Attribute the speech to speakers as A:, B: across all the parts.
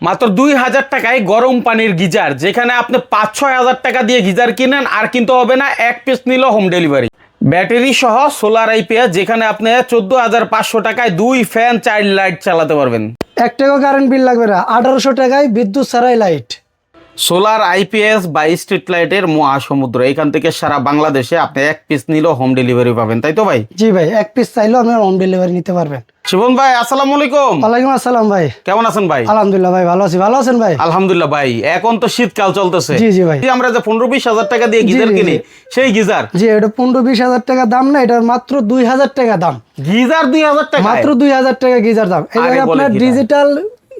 A: মাত্র দুই হাজার টাকায় গরম পানির গিজার, যেখানে আপনি পাঁচ, ছয় হাজার টাকা দিয়ে গিজার কিনেন, আর কিন্তু হবে না, এক পিস নিল হোম ডেলিভারি ব্যাটারি সহ সোলার আইপিএস যেখানে আপনি চোদ্দ হাজার পাঁচশো টাকায় দুই ফ্যান চাইল্ড লাইট চালাতে পারবেন।
B: এক টাকা কারেন্ট বিল লাগবে না, আঠারোশো টাকায় বিদ্যুৎ সারাই লাইট
A: সোলার আইপিএস বা স্ট্রিট লাইটের মহাসমুদ্র। এখান থেকে সারা বাংলাদেশে আপনি এক পিস নিলেও হোম ডেলিভারি পাবেন তাই তো ভাই?
B: জি ভাই এক পিস চাইলেও আপনার হোম ডেলিভারি নিতে পারবেন।
A: শিবন ভাই আসসালামু আলাইকুম।
B: ওয়ালাইকুম আসসালাম ভাই।
A: কেমন আছেন ভাই?
B: আলহামদুলিল্লাহ ভাই ভালো আছি। ভালো আছেন ভাই?
A: আলহামদুলিল্লাহ ভাই এখন তো শীতকাল চলতেছে।
B: জি, জি ভাই।
A: আমরা যে পনেরো বিশ হাজার টাকা দিয়ে গিজার। কিনি সেই গিজার।
B: জি এটা পনেরো বিশ হাজার টাকা দাম না এটা মাত্র দুই হাজার টাকা দাম।
A: গিজার দুই হাজার টাকা
B: মাত্র দুই হাজার টাকা গিজার দাম।
A: বলে
B: আপনার ডিজিটাল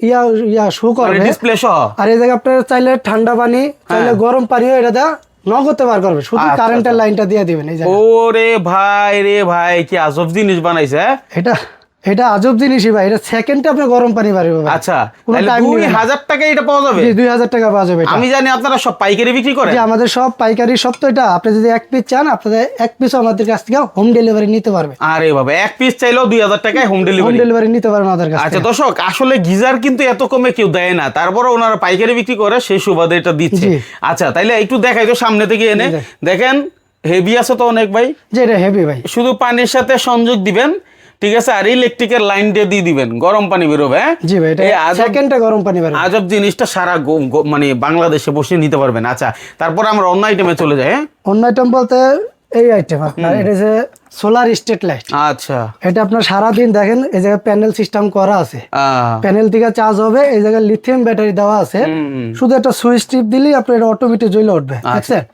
B: ইয়া ইয়া শো করবে
A: ডিসপ্লে সহ?
B: আর এই জায়গায় আপনারা চাইলে ঠান্ডা পানি চাইলে গরম পানিও এটা দা নগদে বার করবে। শুধু
A: হ্যাঁ। আচ্ছা,
B: কারেন্টের লাইনটা দিয়ে দিবেন এই জায়গায়।
A: ওরে ভাই রে ভাই কি আজব জিনিস বানাইছে হ্যাঁ?
B: এটা এটা আজব জিনিসই ভাই এটা সেকেন্ডে আপনি গরম পানি পারবে
A: আচ্ছা দুই হাজার টাকা এটা পাওয়া যাবে?
B: জি দুই হাজার টাকা পাওয়া যাবে
A: আমি জানি আপনারা সব পাইকারি বিক্রি করেন।
B: যে আমাদের সব পাইকারি সব তো এটা। আপনি যদি এক পিস চান আপনাদের এক পিস আমাদের কাছ থেকে হোম ডেলিভারি নিতে পারবে।
A: আরে বাবা এক পিস চাইলেও দুই হাজার টাকায় হোম ডেলিভারি
B: হোম
A: ডেলিভারি
B: নিতে পারবে আমাদের কাছ
A: আচ্ছা দর্শক আসলে গিজার কিন্তু এত কমে কেউ দেয় না। তারপরে ওনারা পাইকারি বিক্রি করে সেই সুবাদে এটা দিচ্ছে। আচ্ছা তাইলে একটু দেখাই তো সামনে থেকে এনে। দেখেন হেভি আছে তো অনেক ভাই।
B: যে এটা হেভি ভাই।
A: শুধু পানির সাথে সংযোগ দিবেন। ঠিক আছে আর ইলেকট্রিকের লাইন দিয়ে দিয়ে দিবেন গরম পানি বেরোবে হ্যাঁ?
B: জি ভাই এটা গরম পানি
A: আজব জিনিসটা সারা মানে বাংলাদেশে বসে নিতে পারবেন। আচ্ছা তারপর আমরা অন্য আইটেমে চলে যাই হ্যাঁ?
B: অন্য আইটেম বলতে এই আইটেম আপনার এটা যে সোলার স্টেট লাইট
A: আচ্ছা।
B: এটা আপনার সারাদিন দেখেন এই জায়গায় প্যানেল সিস্টেম করা আছে। প্যানেল থেকে চার্জ হবে এই জায়গায় লিথিয়াম ব্যাটারি দেওয়া আছে। শুধু একটা সুইচ টিপ দিলেই আপনার এটা অটোমেটিক জ্বলে উঠবে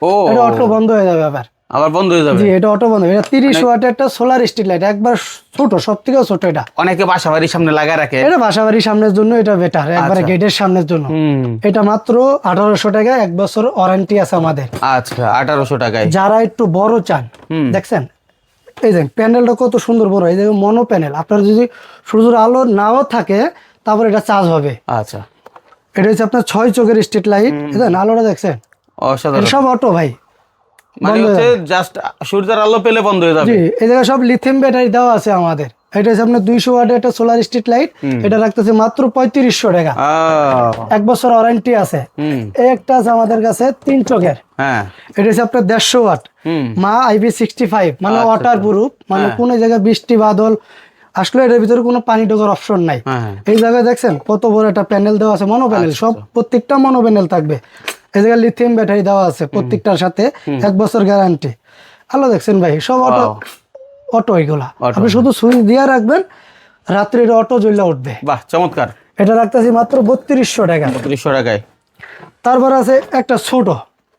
A: ও।
B: এটা অটো বন্ধ হয়ে যাবে আবার।
A: আবার বন্ধ হয়ে যাবে।
B: জি এটা অটো বন্ধ। এটা তিরিশ ওয়াটের একটা সোলার স্ট্রিট লাইট একবার ছোট সব থেকে ছোট এটা।
A: অনেকে বাসা বাড়ির সামনে লাগা রাখে।
B: এটা বাসাবাড়ির সামনের জন্য এটা বেটার একবারে। গেটের সামনের জন্য। এটা মাত্র আঠারোশো টাকা এক বছর ওয়ারেন্টি আছে আমাদের।
A: আচ্ছা আঠারোশো টাকায়।
B: যারা একটু বড় চান। দেখছেন? এই যে প্যানেলটা কত সুন্দর বড় এই যে মনো প্যানেল আপনার যদি সূর্যের আলো নাও থাকে তারপর এটা চার্জ হবে।
A: আচ্ছা।
B: এটা হচ্ছে আপনার ছয় চোখের স্ট্রিট লাইট দেখেন আলোটা দেখছেন?
A: অসাধারণ।
B: সব অটো ভাই।
A: মানে হচ্ছে জাস্ট সূর্যের আলো পেলে বন্ধ হয়ে যাবে।
B: জি এই জায়গায় সব লিথিয়াম ব্যাটারি দেওয়া আছে আমাদের। এটা হচ্ছে আপনার দুইশো ওয়াটের একটা সোলার স্ট্রিট লাইট এটা রাখতেছে মাত্র পঁয়ত্রিশশো টাকা। এক বছর ওয়ারেন্টি আছে। এই একটা আছে আমাদের কাছে তিন চোখের।
A: হ্যাঁ।
B: এটা হচ্ছে আপনার দেড়শো ওয়াট। মা আইবি সিক্সটি ফাইভ মানে
A: আচ্ছা,
B: ওয়াটার প্রুফ মানে
A: হ্যাঁ।
B: কোন জায়গায় বৃষ্টি বাদল আসলে এটার ভিতরে কোনো পানি ঢোকার অপশন নাই।
A: হ্যাঁ।
B: এই জায়গায় দেখছেন কত বড় একটা প্যানেল দেওয়া আছে মনো প্যানেল
A: আচ্ছা,
B: সব প্রত্যেকটা মনো প্যানেল থাকবে। এই জায়গায় লিথিয়াম ব্যাটারি দেওয়া আছে প্রত্যেকটার সাথে এক বছর গ্যারান্টি আলো দেখছেন ভাই সব অটো অটো এগুলা। আপনি শুধু সুইচ দিয়ে রাখবেন রাত্রে এটা অটো জ্বলে উঠবে।
A: বাহ চমৎকার।
B: এটা রাখতেছি মাত্র বত্রিশশো টাকা।
A: তিরিশশো টাকায়।
B: তারপর আছে একটা ছোট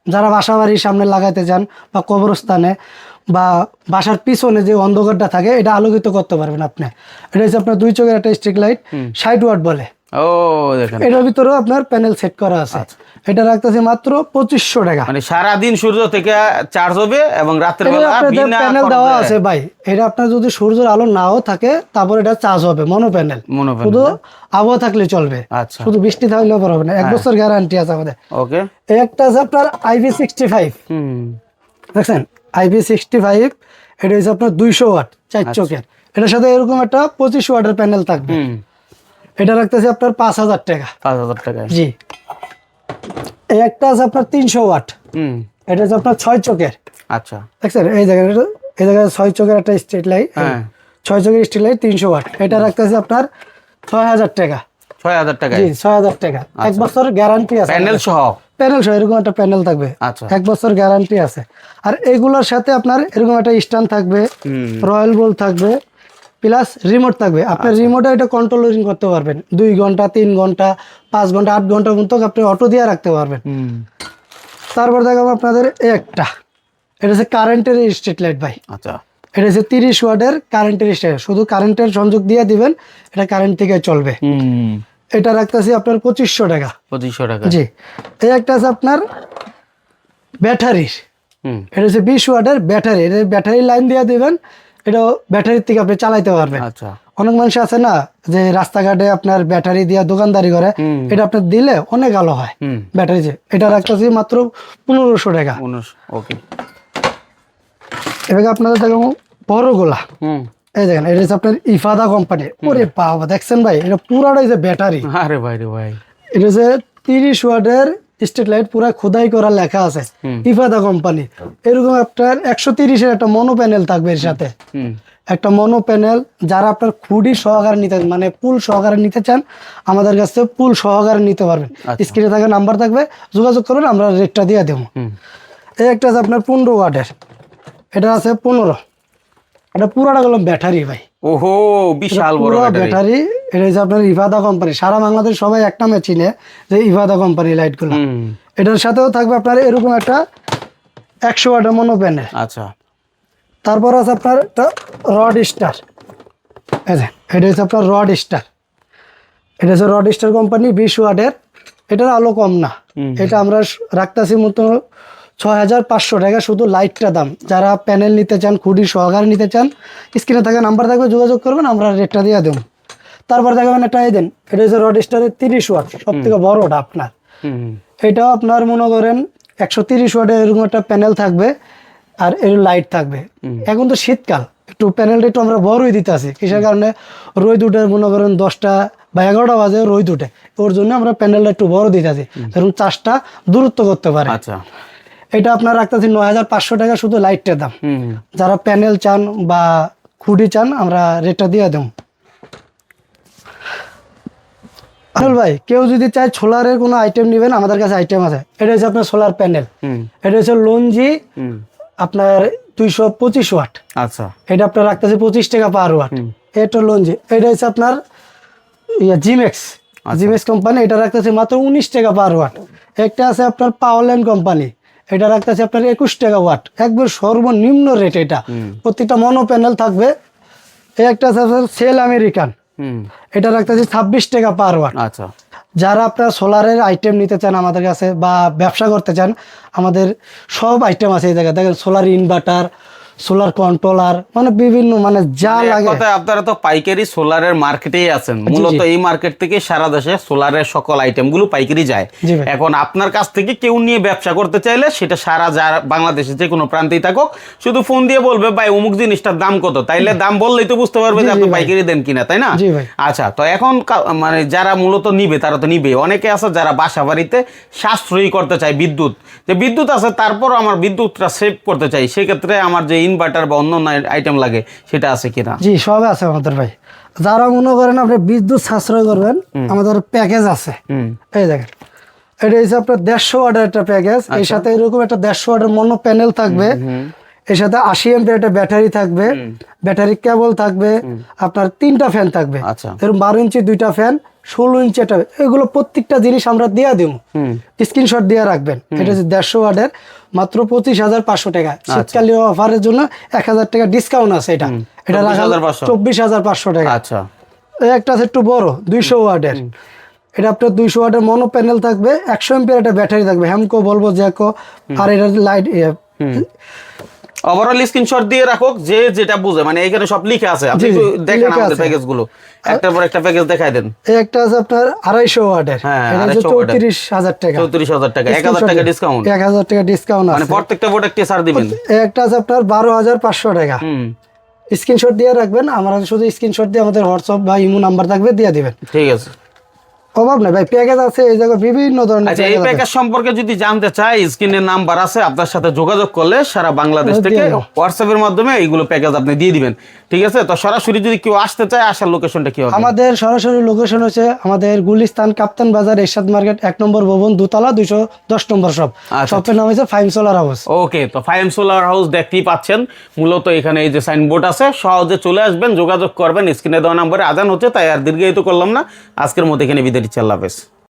B: যারা বাসা বাড়ির সামনে লাগাইতে যান বা কবরস্থানে বা বাসার পিছনে যে অন্ধকারটা থাকে এটা আলোকিত করতে পারবেন আপনি। এটা হচ্ছে আপনার দুই চোখের একটা স্ট্রিক লাইট ষাট ওয়াট বলে।
A: ও দেখেন।
B: এটার ভিতরেও আপনার প্যানেল সেট করা আছে। এটা রাখতেছে মাত্র পঁচিশশো টাকা।
A: মানে সারা দিন সূর্য থেকে চার্জ হবে এবং রাতের
B: প্যানেল দেওয়া আছে ভাই। এটা আপনার যদি সূর্যের আলো নাও থাকে তারপর এটা চার্জ হবে মনো প্যানেল শুধু আবহাওয়া থাকলে চলবে।
A: আচ্ছা।
B: শুধু বৃষ্টি থাকলেও হবে না। এক বছর গ্যারান্টি আছে আমাদের।
A: ওকে
B: একটা আছে আপনার আইভি সিক্সটি ফাইভ দেখছেন? আইভি সিক্সটি ফাইভ এটা হচ্ছে আপনার দুইশো ওয়াট চার
A: আচ্ছা।
B: চোখের। এটার সাথে এরকম একটা পঁচিশ ওয়াটের প্যানেল থাকবে। এটা রাখতেছে আপনার পাঁচ হাজার টাকা।
A: পাঁচ হাজার টাকা।
B: জি। এই একটা আছে আপনার তিনশো ওয়াট।
A: হুম।
B: এটা হচ্ছে আপনার ছয় চোখের।
A: আচ্ছা।
B: দেখছেন? এই জায়গায় এই জায়গায় ছয় চোখের একটা স্ট্রিট লাইট।
A: হ্যাঁ।
B: ছয় চোখের স্ট্রিট লাইট তিনশো ওয়াট। এটা রাখতেছে আপনার ছয় হাজার টাকা।
A: ছয় হাজার টাকায়।
B: জি ছয় হাজার টাকা। এক বছর গ্যারান্টি আছে।
A: প্যানেল সহ?
B: প্যানেল সহ এরকম একটা প্যানেল থাকবে।
A: আচ্ছা।
B: এক বছর গ্যারান্টি আছে। আর এগুলোর সাথে আপনার এরকম একটা স্ট্যান্ড থাকবে। রয়্যাল বল থাকবে। প্লাস রিমোট থাকবে। আপনি
A: আচ্ছা।
B: রিমোটে এটা কন্ট্রোলিং করতে পারবেন। দুই ঘণ্টা তিন ঘণ্টা পাঁচ ঘণ্টা আট ঘণ্টা পর্যন্ত আপনি অটো দিয়ে রাখতে পারবেন। তারপর দেখাবো আপনাদের একটা। এটা হচ্ছে কারেন্টের স্ট্রিট লাইট ভাই।
A: আচ্ছা।
B: এটা হচ্ছে তিরিশ ওয়াটের কারেন্টের স্ট্রিট শুধু কারেন্টের সংযোগ দিয়ে দিবেন এটা কারেন্ট থেকে চলবে। এটা রাখতেছি আপনার পঁচিশশো টাকা।
A: পঁচিশশো টাকা।
B: জি। এই একটা আছে আপনার ব্যাটারির
A: হুম।
B: এটা হচ্ছে বিশ ওয়াটের ব্যাটারি এটা ব্যাটারি লাইন দিয়ে দিবেন। এটা ব্যাটারির থেকে আপনি চালাইতে পারবেন।
A: আচ্ছা।
B: অনেক মানুষ আছে না যে রাস্তাঘাটে আপনার ব্যাটারি দিয়ে দোকানদারি করে এটা আপনার দিলে অনেক আলো হয় ব্যাটারি যে এটা রাখতেছি মাত্র পনেরোশো টাকা।
A: ওকে।
B: এবার আপনাদের দেখো বড় গোলা এই দেখেন এটা হচ্ছে আপনার ইফাদা কোম্পানি ওরে বাবা দেখছেন ভাই এটা পুরাটাই যে ব্যাটারি
A: আরে ভাই রে ভাই।
B: এটা হচ্ছে তিরিশ ওয়াটের স্ট্রিট লাইট পুরো খোদাই করা লেখা আছে। ইফাদা কোম্পানি। এরকম আপনার একশো তিরিশের একটা মনো প্যানেল থাকবে এর সাথে। একটা মনো প্যানেল যারা আপনার খুঁড়ি সহকারে নিতে মানে পুল সহকারে নিতে চান আমাদের কাছ পুল সহকারে নিতে পারবেন। স্ক্রিনে থাকা নাম্বার থাকবে যোগাযোগ করবেন আমরা রেটটা দিয়ে দেবো। এই একটা আছে আপনার পনেরো ওয়াটের। এটা আছে পনেরো। এটা পুরোটা গেল ব্যাটারি ভাই।
A: ওহো বিশাল বড় ব্যাটারি
B: এটা হচ্ছে আপনার ইভাদা কোম্পানি সারা বাংলাদেশ সবাই এক নামে চিনে যে ইভাদা কোম্পানি লাইটগুলো এটার সাথেও থাকবে আপনার এরকম একটা একশো ওয়াটের মনো প্যানেল
A: আচ্ছা।
B: তারপর আছে আপনার একটা রড স্টার এটা হচ্ছে আপনার রড স্টার এটা হচ্ছে রড স্টার কোম্পানি বিশ ওয়াটের এটার আলো কম না। এটা আমরা রাখতেছি মতো ছয় হাজার পাঁচশো টাকা শুধু লাইটটা দাম। যারা প্যানেল নিতে চান খুঁড়ি সহকারে নিতে চান স্ক্রিনে থাকা নাম্বার থাকবে যোগাযোগ করবেন আমরা রেটটা দিয়ে দেবো। তারপর দেখাবেন একটা এই দেন এটা হচ্ছে রড স্টারের তিরিশ ওয়াট সব থেকে বড়টা আপনার। এটাও আপনার মনে করেন একশো তিরিশ ওয়াটের এরকম একটা প্যানেল থাকবে আর এর লাইট থাকবে। এখন তো শীতকাল একটু প্যানেলটা একটু আমরা বড়ই দিতে আছি কিসের কারণে? রোদ উঠে মনে করেন দশটা বা এগারোটা বাজে রোদ উঠে ওর জন্য আমরা প্যানেলটা একটু বড় দিতে আছি ধরুন চাষটা দূরত্ব করতে পারে।
A: আচ্ছা।
B: এটা আপনার রাখতেছি নয় হাজার পাঁচশো টাকা শুধু লাইটটার দাম। যারা প্যানেল চান বা খুঁটি চান আমরা রেটটা দিয়ে দেব। আনুল ভাই কেউ যদি চায় সোলারের কোনো আইটেম নেবেন আমাদের কাছে আইটেম আছে। এটা হচ্ছে আপনার সোলার প্যানেল এটা হচ্ছে লঞ্জি আপনার দুইশো পঁচিশ ওয়াট
A: আচ্ছা।
B: এটা আপনার রাখতেছে পঁচিশ টাকা পার ওয়াট এটা লঞ্জি এটা হচ্ছে আপনার ইয়া জিমেক্স জিমেক্স কোম্পানি এটা রাখতেছে মাত্র উনিশ টাকা পার ওয়াট একটা আছে আপনার পাওয়ারল্যান্ড কোম্পানি এটা রাখতেছে আপনার একুশ টাকা ওয়াট একবার সর্বনিম্ন রেট এটা। প্রত্যেকটা মনো প্যানেল থাকবে। এই একটা আছে আপনার সেল আমেরিকান এটা রাখতেছি ছাব্বিশ টাকা পার ওয়াট
A: আচ্ছা।
B: যারা আপনার সোলারের আইটেম নিতে চান আমাদের কাছে বা ব্যবসা করতে চান আমাদের সব আইটেম আছে এই জায়গায়। দেখেন সোলার ইনভার্টার সোলার কন্ট্রোলার মানে বিভিন্ন মানে যা লাগে।
A: আপনারা তো পাইকারি সোলারের মার্কেটেই আছেন। মূলত এই মার্কেট থেকে সারা দেশে সোলারের সকল আইটেমগুলো পাইকারি যায়। এখন আপনার কাছ থেকে কেউ নিয়ে ব্যবসা করতে চাইলে সেটা সারা যা বাংলাদেশের যে কোনো প্রান্তেই থাকুক শুধু ফোন দিয়ে বলবে ভাই অমুক জিনিসটার দাম কত? তাইলে দাম বললেই তো বুঝতে পারবে যে আপনি। পাইকারি দেন কিনা তাই না? আচ্ছা তো এখন মানে যারা মূলত নিবে তারা তো নিবে অনেকে আছে যারা বাসা বাড়িতে সাশ্রয়ী করতে চায় বিদ্যুৎ। যে বিদ্যুৎ আছে তারপর আমার বিদ্যুৎটা সেভ করতে চাই। সেক্ষেত্রে আমার যে ইনভার্টার বা অন্য আইটেম লাগে সেটা আছে কিনা?
B: জি সব আছে আমাদের ভাই। যারা মনে করেন আপনি বিদ্যুৎ সাশ্রয় করবেন আমাদের প্যাকেজ আছে। এই দেখেন এটা হচ্ছে আপনার দেড়শো ওয়াটের একটা প্যাকেজ
A: আচ্ছা।
B: এর সাথে এরকম একটা দেড়শো ওয়াটের মনো প্যানেল থাকবে। এর সাথে আশি এমপের একটা ব্যাটারি থাকবে। ব্যাটারি কেবল থাকবে। আপনার তিনটা ফ্যান থাকবে।
A: আচ্ছা।
B: এরকম বারো ইঞ্চি দুইটা ফ্যান ষোলো ইঞ্চি একটা এগুলো প্রত্যেকটা জিনিস আমরা দিয়ে দিব। স্ক্রিনশট দিয়ে রাখবেন। এটা হচ্ছে দেড়শো ওয়াটের মাত্র পঁচিশ হাজার পাঁচশো টাকা।
A: আচ্ছা।
B: শীতকালীন অফারের জন্য এক হাজার টাকা ডিসকাউন্ট আছে এটা। এটা রাখা চব্বিশ হাজার পাঁচশো। টাকা।
A: আচ্ছা।
B: একটা আছে একটু বড় দুইশো ওয়ার্ডের এটা আপনার দুইশো ওয়াটের মনো প্যানেল থাকবে একশো এমপিয়ার একটা ব্যাটারি থাকবে হ্যামকো বলব জ্যাকো আর এটা লাইট
A: ওভারঅল স্ক্রিনশট দিয়ে রাখো যে যেটা বুঝে মানে এখানে সব লিখে আছে। আপনি একটু দেখেন আমাদের। প্যাকেজগুলো একটার পর একটা প্যাকেজ দেখাই দেন।
B: এই একটা আছে আপনার আড়াইশো ওয়াটের।
A: হ্যাঁ,
B: এটা হচ্ছে
A: 250 ওয়াটের।
B: চৌত্রিশ হাজার টাকা।
A: চৌত্রিশ হাজার টাকা এক হাজার টাকা ডিসকাউন্ট
B: এক হাজার টাকা ডিসকাউন্ট আছে।
A: মানে প্রত্যেকটা প্রোডাক্টে ছাড় দিবেন।
B: এই একটা আছে আপনার বারো হাজার পাঁচশো টাকা।
A: হুম।
B: স্ক্রিনশট দিয়ে রাখবেন আমরা শুধু স্ক্রিনশট দিয়ে আমাদের হোয়াটসঅ্যাপ বা ইমো নাম্বার থাকবে দিয়ে দিবেন।
A: ঠিক আছে।
B: অভাব নাই ভাই প্যাকেজ আছে এই জায়গায় বিভিন্ন ধরনের
A: আচ্ছা এই প্যাকেজ সম্পর্কে যদি জানতে চাই নাম্বার আছে আপনার সাথে যোগাযোগ করলে সারা বাংলাদেশ থেকে হোয়াটসঅ্যাপের মাধ্যমে এইগুলো প্যাকেজ আপনি দিয়ে দিবেন। ঠিক আছে? তো সরাসরি যদি কেউ আসতে চায় আসার লোকেশনটা কি হবে?
B: আমাদের সরাসরি লোকেশন হচ্ছে আমাদের গুলিস্তান কাপ্তান বাজার এরশাদ মার্কেট এক নম্বর ভবন দুতলা দুইশো দশ নম্বর শপ
A: আচ্ছা।
B: শপের নাম হচ্ছে ফাইভ সোলার হাউস
A: ওকে তো ফাইম সোলার হাউস দেখতেই পাচ্ছেন। মূলত এখানে এই যে সাইনবোর্ড আছে সহজে চলে আসবেন যোগাযোগ করবেন স্ক্রিনে দেওয়া নাম্বারে আজান হচ্ছে তাই আর দীর্ঘায়িত করলাম না। আজকের মতো এখানে বিদায় হাফেজ